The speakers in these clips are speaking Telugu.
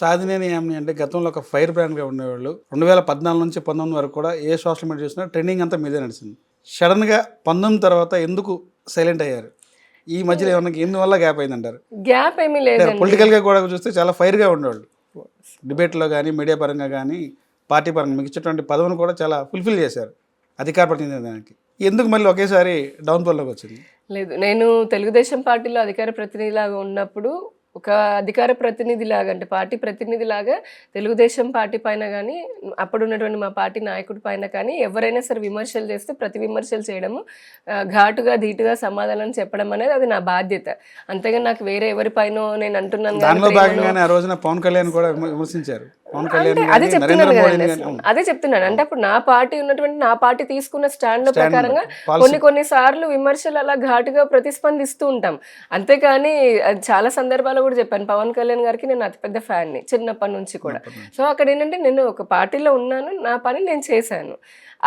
సాధినేని ఏమని అంటే గతంలో ఒక ఫైర్ బ్రాండ్గా ఉండేవాళ్ళు. రెండు వేల పద్నాలుగు నుంచి పంతొమ్మిది వరకు కూడా ఏ సోషల్ మీడియా చూసినా ట్రెండింగ్ అంతా మీదే నడిచింది. సడన్గా పంతొమ్మిది తర్వాత ఎందుకు సైలెంట్ అయ్యారు? ఈ మధ్యలో ఏమన్నా ఎందువల్ల గ్యాప్ అయిందంటారు? గ్యాప్ ఏమీ లేదండి. పొలిటికల్గా కూడా చూస్తే చాలా ఫైర్గా ఉండేవాళ్ళు. డిబేట్లో కానీ మీడియా పరంగా కానీ పార్టీ పరంగా మీకు ఇచ్చినటువంటి పదవిని కూడా చాలా ఫుల్ఫిల్ చేశారు అధికార ప్రతినిధి దానికి ఎందుకు మళ్ళీ ఒకేసారి డౌన్ ఫాల్లోకి వచ్చింది? లేదు నేను తెలుగుదేశం పార్టీలో అధికార ప్రతినిధిలాగా ఉన్నప్పుడు ఒక అధికార ప్రతినిధి లాగా అంటే పార్టీ ప్రతినిధి లాగా తెలుగుదేశం పార్టీ పైన కానీ అప్పుడు ఉన్నటువంటి మా పార్టీ నాయకుడి పైన కానీ ఎవరైనా సరే విమర్శలు చేస్తే ప్రతి విమర్శలు చేయడము ఘాటుగా ధీటుగా సమాధానం చెప్పడం అనేది అది నా బాధ్యత. అంతేగాని నాకు వేరే ఎవరిపైనో నేను అంటున్నాను రోజున పవన్ కళ్యాణ్ కూడా విమ- విమర్శించారు. అదే చెప్తున్నాను కదండి కానీ అదే చెప్తున్నాను. అంటే అప్పుడు నా పార్టీ ఉన్నటువంటి నా పార్టీ తీసుకున్న స్టాండ్ ప్రకారంగా. కొన్ని కొన్ని సార్లు విమర్శలు అలా ఘాటుగా ప్రతిస్పందిస్తూ ఉంటాం. అంతేకాని అది చాలా సందర్భాల్లో కూడా చెప్పాను. పవన్ కళ్యాణ్ గారికి నేను అతిపెద్ద ఫ్యాన్ని చిన్నప్పటి నుంచి కూడా. సో అక్కడ ఏంటంటే నేను ఒక పార్టీలో ఉన్నాను నా పని నేను చేశాను.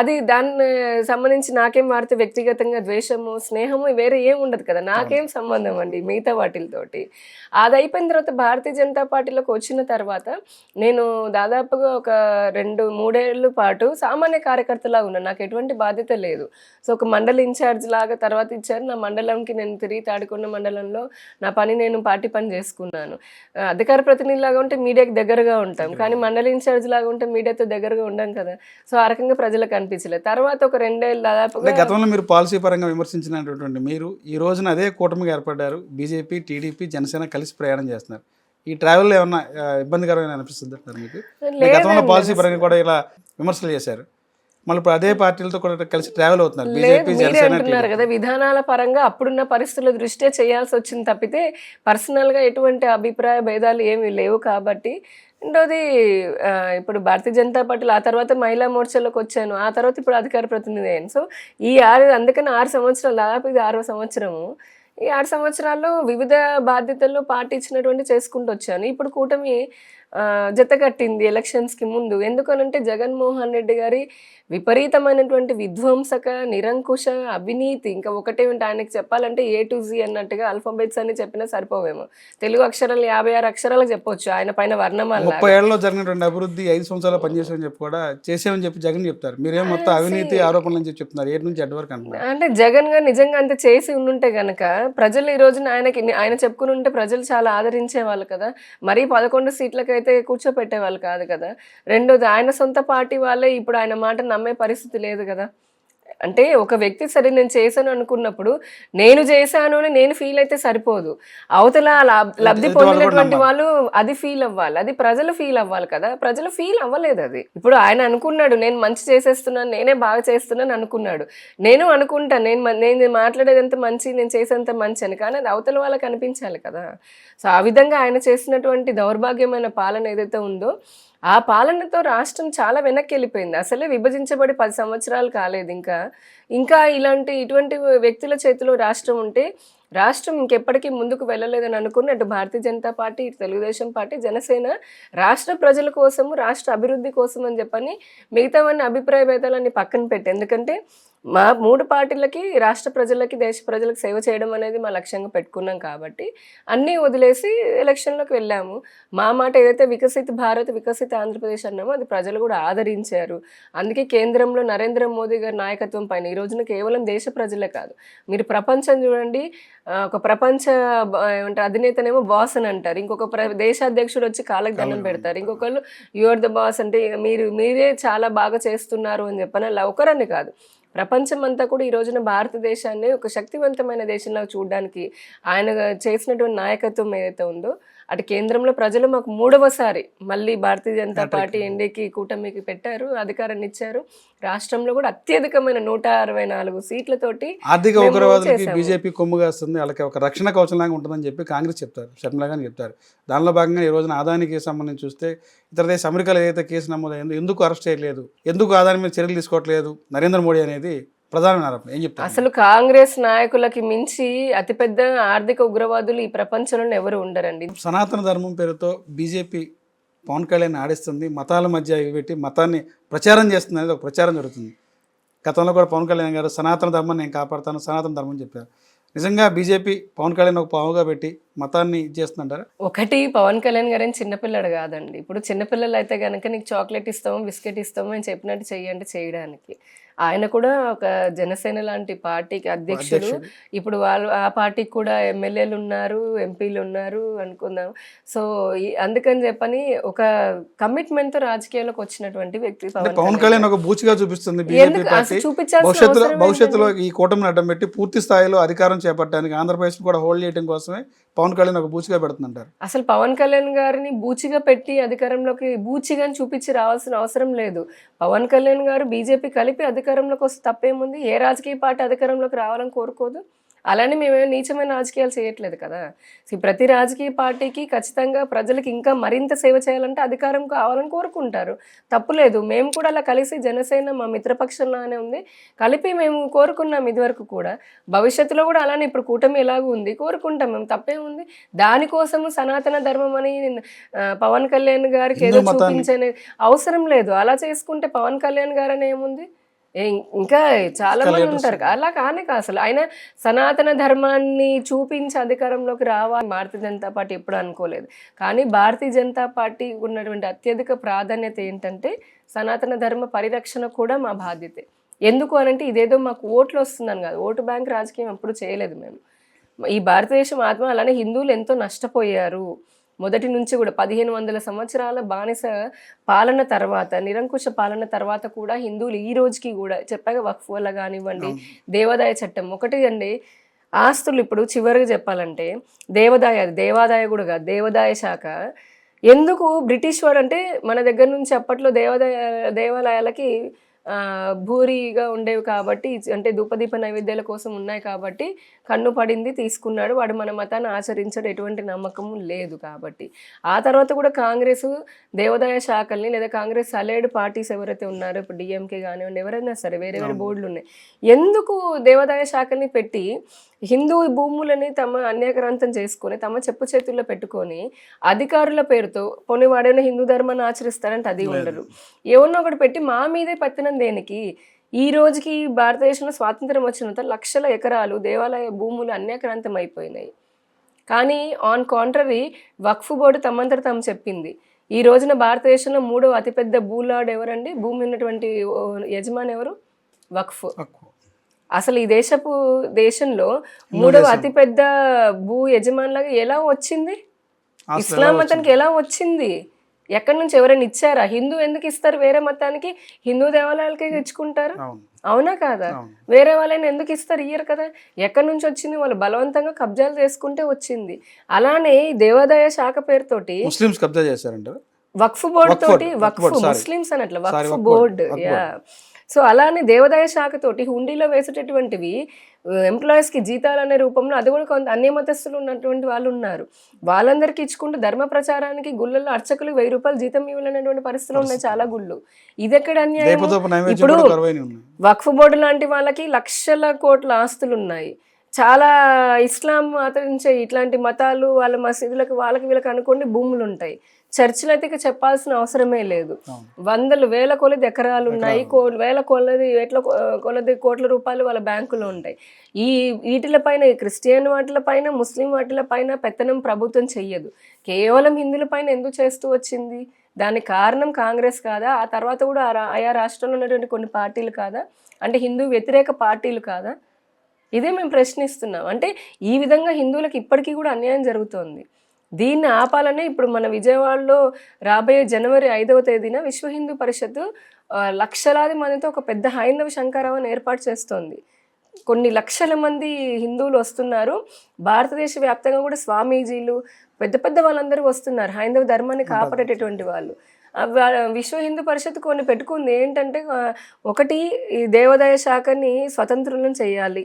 అది దాన్ని సంబంధించి నాకేం వాడితే వ్యక్తిగతంగా ద్వేషము స్నేహము వేరే ఏం ఉండదు కదా. నాకేం సంబంధం అండి మిగతా వాటితోటి అది అయిపోయిన తర్వాత భారతీయ జనతా పార్టీలోకి వచ్చిన తర్వాత నేను దాదాపుగా ఒక రెండు మూడేళ్ళ పాటు సామాన్య కార్యకర్తలాగా ఉన్నాను నాకు ఎటువంటి బాధ్యత లేదు. సో ఒక మండల ఇన్ఛార్జ్ లాగా తర్వాత ఇచ్చారు. నా మండలంకి నేను తిరిగి తాడుకున్న మండలంలో నా పని నేను పార్టీ పని చేసుకున్నాను. అధికార ప్రతినిధి లాగా ఉంటే మీడియాకి దగ్గరగా ఉంటాం. కానీ మండల ఇన్ఛార్జ్ లాగా ఉంటే మీడియాతో దగ్గరగా ఉండం కదా. సో ఆ రకంగా ప్రజలకు అనిపించలేదు. తర్వాత ఒక రెండేళ్ళు అంటే దాదాపుగా గతంలో మీరు పాలసీ పరంగా విమర్శించినటువంటి మీరు ఈ రోజున అదే కూటమిగా ఏర్పడ్డారు. బీజేపీ టీడీపీ జనసేన కలిసి ప్రయాణం చేస్తున్నారు. ఈ ట్రావెల్లో ఏమన్నా ఇబ్బందికరమైన అనిపిస్తుంది మీకు? గతంలో పాలసీ పరంగా కూడా ఇలా విమర్శలు చేశారు. మళ్ళీ ఇప్పుడు అదే పార్టీలతో కూడా కలిసి ట్రావెల్ అవుతున్నారు. మీరే అంటున్నారు కదా విధానాల పరంగా అప్పుడున్న పరిస్థితుల దృష్ట్యా చేయాల్సి వచ్చింది తప్పితే పర్సనల్గా ఎటువంటి అభిప్రాయ భేదాలు ఏమీ లేవు కాబట్టి రెండోది ఇప్పుడు భారతీయ జనతా పార్టీలో ఆ తర్వాత మహిళా మోర్చాలోకి వచ్చాను. ఆ తర్వాత ఇప్పుడు అధికార ప్రతినిధి అయ్యాను. సో ఈ ఆరు అందుకని ఆరు సంవత్సరాలు దాదాపు ఇది ఆరవ సంవత్సరము. ఈ ఆరు సంవత్సరాల్లో వివిధ బాధ్యతల్లో పార్టీ ఇచ్చినటువంటి చేసుకుంటూ వచ్చాను. ఇప్పుడు కూటమి ఆ, జత కట్టింది ఎలక్షన్స్కి ముందు. ఎందుకనంటే జగన్మోహన్ రెడ్డి గారి విపరీతమైనటువంటి విధ్వంసక నిరంకుశ అవినీతి. ఇంకా ఒకటే ఉంటే ఆయనకి చెప్పాలంటే ఏ టు జీ అన్నట్టుగా అల్ఫాబెట్స్ అని చెప్పినా సరిపోవేమో. తెలుగు అక్షరాలు యాభై ఆరు అక్షరాలకు చెప్పొచ్చు ఆయన పైన వర్ణమాల ముప్పై ఏళ్ళలో జరిగినటువంటి అభివృద్ధి ఐదు సంవత్సరాలు పనిచేసామని చెప్పి కూడా చేసామని చెప్పి జగన్ చెప్తారు. మీరేం మొత్తం అవినీతి ఆరోపణలు అని చెప్పి చెప్తున్నారు. ఏడు నుంచి అడ్డు వరకు అంటున్నారు? అంటే జగన్ గారు నిజంగా అంత చేసి ఉండుంటే గనక ప్రజలు ఈ రోజున ఆయనకి ఆయన చెప్పుకుని ఉంటే ప్రజలు చాలా ఆదరించే వాళ్ళు కదా. మరీ పదకొండు సీట్లకైతే కూర్చోపెట్టే వాళ్ళు కాదు కదా రెండోది ఆయన సొంత పార్టీ వాళ్ళే ఇప్పుడు ఆయన మాట నమ్మే పరిస్థితి లేదు కదా. అంటే ఒక వ్యక్తి సరే నేను చేశాను అనుకున్నప్పుడు నేను చేశాను అని నేను ఫీల్ అయితే సరిపోదు. అవతల లబ్- లబ్ధి పొందినటువంటి. వాళ్ళు అది ఫీల్ అవ్వాలి. అది ప్రజలు ఫీల్ అవ్వాలి కదా. ప్రజలు ఫీల్ అవ్వలేదు అది. ఇప్పుడు ఆయన అనుకున్నాడు నేను మంచి చేసేస్తున్నాను నేనే బాగా చేస్తున్నాను అనుకున్నాడు. నేను అనుకుంటాను నేను నేను మాట్లాడేదంత మంచి నేను చేసేంత మంచి అని. కానీ అది అవతల వాళ్ళకి అనిపించాలి కదా. సో ఆ విధంగా ఆయన చేసినటువంటి దౌర్భాగ్యమైన పాలన ఏదైతే ఉందో ఆ పాలనతో రాష్ట్రం చాలా వెనక్కి వెళ్ళిపోయింది అసలే విభజించబడి పది సంవత్సరాలు కాలేదు ఇంకా. ఇంకా ఇలాంటి ఇటువంటి వ్యక్తుల చేతిలో రాష్ట్రం ఉంటే రాష్ట్రం ఇంకెప్పటికీ ముందుకు వెళ్ళలేదని అనుకుని అటు భారతీయ జనతా పార్టీ ఇటు తెలుగుదేశం పార్టీ జనసేన రాష్ట్ర ప్రజల కోసము రాష్ట్ర అభివృద్ధి కోసం అని చెప్పని మిగతావన్నీ అభిప్రాయ భేదాలన్నీ పక్కన పెట్టి ఎందుకంటే మా మూడు పార్టీలకి రాష్ట్ర ప్రజలకి దేశ ప్రజలకు సేవ చేయడం అనేది మా లక్ష్యంగా పెట్టుకున్నాం కాబట్టి అన్నీ వదిలేసి ఎలక్షన్లోకి వెళ్ళాము. మా మాట ఏదైతే వికసిత భారత్ వికసిత ఆంధ్రప్రదేశ్ అన్నామో అది ప్రజలు కూడా ఆదరించారు. అందుకే కేంద్రంలో నరేంద్ర మోదీ గారి నాయకత్వం పైన ఈ రోజున కేవలం దేశ ప్రజలే కాదు మీరు ప్రపంచం చూడండి ఒక ప్రపంచ ఏమంటారు అధినేతనేమో బాస్ అని అంటారు. ఇంకొక ప్ర దేశాధ్యక్షుడు వచ్చి కాళ్ళకి దండం పెడతారు. ఇంకొకళ్ళు యువర్ ద బాస్ అంటే మీరు మీరే చాలా బాగా చేస్తున్నారు అని చెప్పని అలా ఒకరని కాదు. ప్రపంచం అంతా కూడా ఈ రోజున భారతదేశాన్ని ఒక శక్తివంతమైన దేశంలో చూడడానికి ఆయన చేసినటువంటి నాయకత్వం ఏదైతే ఉందో అటు కేంద్రంలో ప్రజలు మాకు మూడవసారి మళ్ళీ భారతీయ జనతా పార్టీ ఎన్డీకి కూటమికి పెట్టారు అధికారాన్ని ఇచ్చారు. రాష్ట్రంలో కూడా అత్యధికమైన నూట అరవై నాలుగు సీట్లతోటి ఆర్థిక ఉగ్రవాదులకి. బీజేపీ కొమ్ముగా వస్తుంది వాళ్ళకి ఒక రక్షణ కవచంలాగా ఉంటుందని చెప్పి కాంగ్రెస్ చెప్తారు షర్మిలా గాని చెప్తారు. దానిలో భాగంగా ఈ రోజున ఆదాని కేసు సంబంధించి చూస్తే ఇతర దేశ అమెరికాలో ఏదైతే కేసు నమోదైందో ఎందుకు అరెస్ట్ చేయలేదు ఎందుకు ఆదాని మీద చర్యలు తీసుకోవట్లేదు నరేంద్ర మోడీ అనేది ప్రధానమైన ఆరోపణ. ఏం చెప్తారు? అసలు కాంగ్రెస్ నాయకులకి మించి అతిపెద్ద ఆర్థిక ఉగ్రవాదులు ఈ ప్రపంచంలో ఎవరు ఉండరండి. సనాతన ధర్మం పేరుతో బీజేపీ పవన్ కళ్యాణ్ ఆడిస్తుంది మతాల మధ్య పెట్టి మతాన్ని ప్రచారం చేస్తుంది అనేది ఒక ప్రచారం జరుగుతుంది. గతంలో కూడా పవన్ కళ్యాణ్ గారు సనాతన ధర్మం నేను కాపాడుతాను సనాతన ధర్మం చెప్పారు. నిజంగా బీజేపీ పవన్ కళ్యాణ్ ఒక పావుగా పెట్టి మతాన్ని ఇచ్చేస్తుంటారా ఒకటి పవన్ కళ్యాణ్ గారు చిన్నపిల్లడు కాదండి. ఇప్పుడు చిన్నపిల్లలు అయితే కనుక నీకు చాక్లెట్ ఇస్తాము బిస్కెట్ ఇస్తాము అని చెప్పినట్టు చెయ్యండి చేయడానికి. ఆయన కూడా ఒక జనసేన లాంటి పార్టీకి అధ్యక్షుడు. ఇప్పుడు వాళ్ళు ఆ పార్టీకి కూడా ఎమ్మెల్యేలు ఉన్నారు ఎంపీలు ఉన్నారు అనుకుందాం. సో అందుకని చెప్పని ఒక కమిట్మెంట్తో రాజకీయాల్లోకి వచ్చినటువంటి వ్యక్తి పవన్ కళ్యాణ్. ఒక బూచిగా చూపిస్తుంది భవిష్యత్తులో భవిష్యత్తులో? ఈ కూటమిని అడ్డం పెట్టి పూర్తి స్థాయిలో అధికారం చేపట్టడానికి ఆంధ్రప్రదేశ్ కూడా హోల్డ్ చేయడం కోసమే పవన్ కళ్యాణ్ ఒక బూచిగా పెడుతుంటారు అసలు పవన్ కళ్యాణ్ గారిని బూచిగా పెట్టి అధికారంలోకి బూచిగా చూపించి రావాల్సిన అవసరం లేదు. పవన్ కళ్యాణ్ గారు బీజేపీ కలిపి అధికారంలోకి వస్తే తప్పేముంది? ఏ రాజకీయ పార్టీ అధికారంలోకి రావాలని కోరుకోదు. అలానే మేమేం నీచమైన రాజకీయాలు చేయట్లేదు కదా. ప్రతి రాజకీయ పార్టీకి ఖచ్చితంగా ప్రజలకు ఇంకా మరింత సేవ చేయాలంటే అధికారం కావాలని కోరుకుంటారు. తప్పులేదు మేము కూడా అలా కలిసి జనసేన మా మిత్రపక్షంలానే ఉంది. కలిపి మేము కోరుకున్నాం ఇదివరకు కూడా. భవిష్యత్తులో కూడా అలానే ఇప్పుడు కూటమి ఎలాగూ ఉంది? కోరుకుంటాం మేము. తప్పే ఉంది దానికోసము సనాతన ధర్మం అని పవన్ కళ్యాణ్ గారికి ఏదో చూపించని అవసరం లేదు. అలా చేసుకుంటే పవన్ కళ్యాణ్ గారు ఏముంది? ఇంకా చాలా మంది ఉంటారు. అలా కానే అసలు. ఆయన సనాతన ధర్మాన్ని చూపించి అధికారంలోకి రావాలి భారతీయ జనతా పార్టీ ఎప్పుడు అనుకోలేదు. కానీ భారతీయ జనతా పార్టీ ఉన్నటువంటి అత్యధిక ప్రాధాన్యత ఏంటంటే సనాతన ధర్మ పరిరక్షణ కూడా మా బాధ్యతే. ఎందుకు అనంటే ఇదేదో మాకు ఓట్లు వస్తుందని కాదు. ఓటు బ్యాంక్ రాజకీయం ఎప్పుడు చేయలేదు మేము. ఈ భారతదేశం ఆత్మ అలానే హిందువులు ఎంతో నష్టపోయారు. మొదటి నుంచి కూడా పదిహేను వందల సంవత్సరాల బానిస పాలన తర్వాత నిరంకుశ పాలన తర్వాత కూడా హిందువులు ఈ రోజుకి కూడా చెప్పాక వక్ఫ్ వల్ల కానివ్వండి దేవాదాయ చట్టం ఒకటి అండి. ఆస్తులు ఇప్పుడు చివరిగా చెప్పాలంటే దేవాదాయ దేవాదాయ కూడా కాదు దేవాదాయ శాఖ. ఎందుకు బ్రిటిష్ వాడు అంటే మన దగ్గర నుంచి అప్పట్లో దేవాదాయ దేవాలయాలకి భూరిగా ఉండేవి కాబట్టి అంటే ధూపదీప నైవేద్యాల కోసం ఉన్నాయి కాబట్టి కన్ను పడింది తీసుకున్నాడు. వాడు మన మతాన్ని ఆచరించడం ఎటువంటి నమ్మకం లేదు కాబట్టి. ఆ తర్వాత కూడా కాంగ్రెస్ దేవాదాయ శాఖల్ని లేదా కాంగ్రెస్ అలైడ్ పార్టీస్ ఎవరైతే ఉన్నారో ఇప్పుడు డిఎంకే కానివ్వండి ఎవరైనా సరే వేరే వేరే బోర్డులు ఉన్నాయి. ఎందుకు దేవాదాయ శాఖల్ని పెట్టి హిందూ భూములని తమ అన్యాక్రాంతం చేసుకొని తమ చెప్పు చేతుల్లో పెట్టుకొని అధికారుల పేరుతో పోనీ వాడైనా హిందూ ధర్మాన్ని ఆచరిస్తారంటే అది ఉండరు ఏమన్నా ఒకటి పెట్టి మా మీదే పత్తినం దేనికి? ఈ రోజుకి భారతదేశంలో స్వాతంత్రం వచ్చినంత లక్షల ఎకరాలు దేవాలయ భూములు అన్యాక్రాంతం అయిపోయినాయి. కానీ ఆన్ కాంట్రరీ వక్ఫ్ బోర్డు తమంతట తాము చెప్పింది. ఈ రోజున భారతదేశంలో మూడవ అతిపెద్ద భూలాడ్ ఎవరండి? భూమి ఉన్నటువంటి యజమాని ఎవరు? వక్ఫ్. అసలు ఈ దేశపు దేశంలో మూడవ అతిపెద్ద భూ యజమానిలాగా ఎలా వచ్చింది? ఇస్లాం మతానికి ఎలా వచ్చింది? ఎక్కడి నుంచి ఎవరైనా ఇచ్చారా? హిందూ ఎందుకు ఇస్తారు? వేరే మతానికి హిందూ దేవాలయాలకే ఇచ్చుకుంటారు అవును. కాదా. వేరే వాళ్ళని ఎందుకు ఇస్తారు? ఇయ్యరు కదా. ఎక్కడి నుంచి వచ్చింది? వాళ్ళు బలవంతంగా కబ్జాలు చేసుకుంటే వచ్చింది. అలానే దేవాదాయ శాఖ పేరుతోటి ముస్లిమ్స్ కబ్జా చేశారంటారు? వక్ఫ్ బోర్డు తోటి వక్ఫ్. ముస్లిమ్స్ అనట్ల Sorry, వక్ఫ్ బోర్డు. సో అలానే దేవాదాయ శాఖ తోటి హుండీలో వేసేటటువంటివి ఎంప్లాయీస్కి జీతాలు అనే రూపంలో అది కూడా కొంత అన్య మతస్థులు ఉన్నటువంటి వాళ్ళు ఉన్నారు. వాళ్ళందరికీ ఇచ్చుకుంటూ ధర్మ ప్రచారానికి గుళ్ళల్లో అర్చకులు వెయ్యి రూపాయలు జీతం ఇవ్వాలనేటువంటి పరిస్థితులు ఉన్నాయి చాలా గుళ్ళు. ఇది ఎక్కడ అన్యాయం ఇప్పుడు వక్ఫ్ బోర్డు లాంటి వాళ్ళకి లక్షల కోట్ల ఆస్తులు ఉన్నాయి చాలా ఇస్లాం ఆచరించే ఇట్లాంటి మతాలు వాళ్ళ మసీదులకు వాళ్ళకి వీళ్ళకి అనుకోండి భూములు ఉంటాయి. చర్చిలు అయితే ఇక చెప్పాల్సిన అవసరమే లేదు. వందలు వేల కొలది ఎకరాలు ఉన్నాయి. కో వేల కొలది ఎట్ల కొలది కోట్ల రూపాయలు వాళ్ళ బ్యాంకులో ఉంటాయి. ఈ వీటిలపైన క్రిస్టియన్ వాటిలపైన ముస్లిం వాటిలపైన పెత్తనం ప్రభుత్వం చెయ్యదు. కేవలం హిందువుల పైన ఎందుకు చేస్తూ వచ్చింది? దానికి కారణం కాంగ్రెస్ కాదా? ఆ తర్వాత కూడా ఆయా రాష్ట్రంలో ఉన్నటువంటి కొన్ని పార్టీలు కాదా? అంటే హిందూ వ్యతిరేక పార్టీలు కాదా? ఇదే మేము ప్రశ్నిస్తున్నాం. అంటే ఈ విధంగా హిందువులకు ఇప్పటికీ కూడా అన్యాయం జరుగుతోంది. దీన్ని ఆపాలనే ఇప్పుడు మన విజయవాడలో రాబోయే జనవరి ఐదవ తేదీన విశ్వ హిందూ పరిషత్తు ఆ, లక్షలాది మందితో ఒక పెద్ద హైందవ శంకరావాన్ని ఏర్పాటు చేస్తోంది. కొన్ని లక్షల మంది హిందువులు వస్తున్నారు. భారతదేశ వ్యాప్తంగా కూడా స్వామీజీలు పెద్ద పెద్ద వాళ్ళందరూ వస్తున్నారు. హైందవ ధర్మాన్ని కాపాడేటటువంటి వాళ్ళు. విశ్వ హిందూ పరిషత్ కొన్ని పెట్టుకుంది. ఏంటంటే ఒకటి ఈ దేవాదాయ శాఖని స్వతంత్రులను చేయాలి.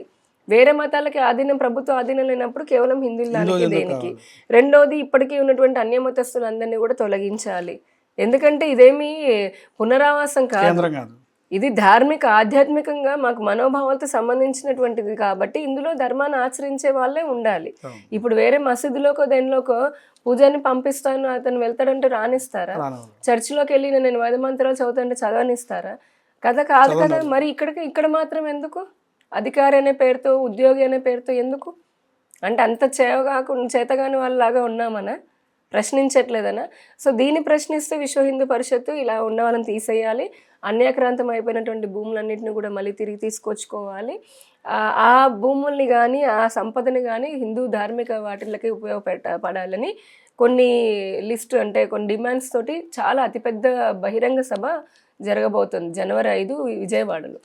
వేరే మతాలకి ఆధీనం ప్రభుత్వ ఆధీనం లేనప్పుడు కేవలం హిందువులకి దేనికి రెండోది ఇప్పటికీ ఉన్నటువంటి అన్య మతస్థులందరినీ కూడా తొలగించాలి. ఎందుకంటే ఇదేమి పునరావాసం కాదు. ఇది ధార్మిక ఆధ్యాత్మికంగా మాకు మనోభావాలతో సంబంధించినటువంటిది కాబట్టి ఇందులో ధర్మాన్ని ఆచరించే వాళ్ళే ఉండాలి. ఇప్పుడు వేరే మసీదులోకో దేనిలోకో పూజారిని పంపిస్తాను అతను వెళ్తాడంటే రానిస్తారా. చర్చిలోకి వెళ్ళి నేను వేద మంత్రాలు చదువుతుంటే చదవనిస్తారా? కదా కాదు కదా మరి ఇక్కడికి ఇక్కడ మాత్రం ఎందుకు? అధికారి అనే పేరుతో ఉద్యోగి అనే పేరుతో ఎందుకు? అంటే అంత చేవగాకుండా చేతగాని వాళ్ళలాగా ఉన్నామనా? ప్రశ్నించట్లేదనా? సో దీన్ని ప్రశ్నిస్తే విశ్వ హిందూ పరిషత్తు ఇలా ఉన్న వాళ్ళని తీసేయాలి. అన్యాక్రాంతం అయిపోయినటువంటి భూములన్నింటినీ కూడా మళ్ళీ తిరిగి తీసుకొచ్చుకోవాలి. ఆ- ఆ భూముల్ని కానీ ఆ సంపదని కానీ హిందూ ధార్మిక వాటిలకి ఉపయోగపెట్ట పడాలని కొన్ని లిస్ట్ అంటే కొన్ని డిమాండ్స్ తోటి చాలా అతిపెద్ద బహిరంగ సభ జరగబోతుంది జనవరి ఐదు విజయవాడలో.